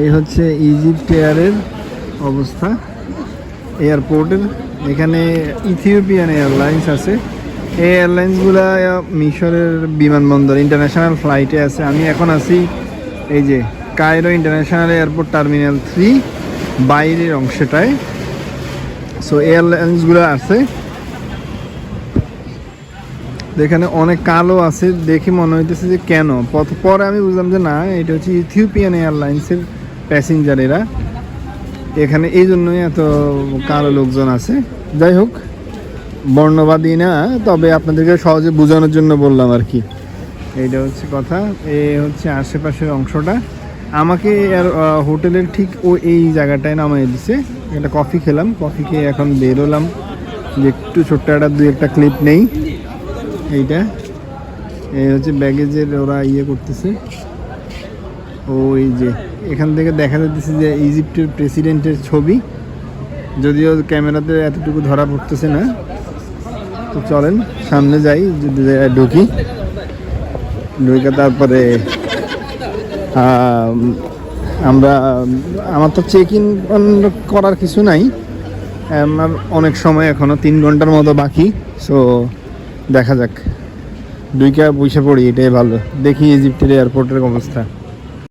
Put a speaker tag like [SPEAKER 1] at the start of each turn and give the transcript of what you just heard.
[SPEAKER 1] এই হচ্ছে ইজিপ্ট এয়ারের অবস্থা এয়ারপোর্টের এখানে ইথিওপিয়ান এয়ারলাইন্স আছে। এই এয়ারলাইন্সগুলা মিশরের বিমানবন্দর ইন্টারন্যাশনাল ফ্লাইটে আছে। আমি এখন আছি এই যে Cairo international airport terminal three বাইরের অংশটায়। সো এয়ারলাইন্সগুলো আছে। এখানে অনেক কালো আছে, দেখে মনে হইতেছে যে কেন? পরে আমি বুঝলাম যে না, এটা হচ্ছে ইথিওপিয়ান এয়ারলাইন্সের প্যাসেঞ্জার এরা এখানে এই জন্যই এত কালো লোকজন আছে। যাই হোক, বর্ণবাদী না, তবে আপনাদেরকে সহজে বোঝানোর জন্য বললাম আর কি। এইটা হচ্ছে কথা। এ হচ্ছে আশেপাশের অংশটা। আমাকে আর হোটেলের ঠিক ও এই জায়গাটায় নামাই দিছে। একটা কফি খেলাম। কফি খেয়ে এখন বেরোলাম যে একটু ছোট্ট একটা দুই একটা ক্লিপ নেই। এইটা। এই হচ্ছে ব্যাগেজের ওরা ইয়ে করতেছে। ওই যে, এখান থেকে দেখা যাচ্ছে যে ইজিপ্টের প্রেসিডেন্টের ছবি। যদিও ক্যামেরাতে এতটুকু ধরা পড়তেছে না। তো চলেন, সামনে যাই, যদি ঢুকি। ঢুকে তারপরে আমরা, আমার তো চেক ইন করার কিছু নাই। আমার অনেক সময় এখনও তিন ঘণ্টার মতো বাকি সো দেখা যাক। দুইটা বসে পড়ি, এটাই ভালো। দেখি ইজিপ্টের এয়ারপোর্টের অবস্থা।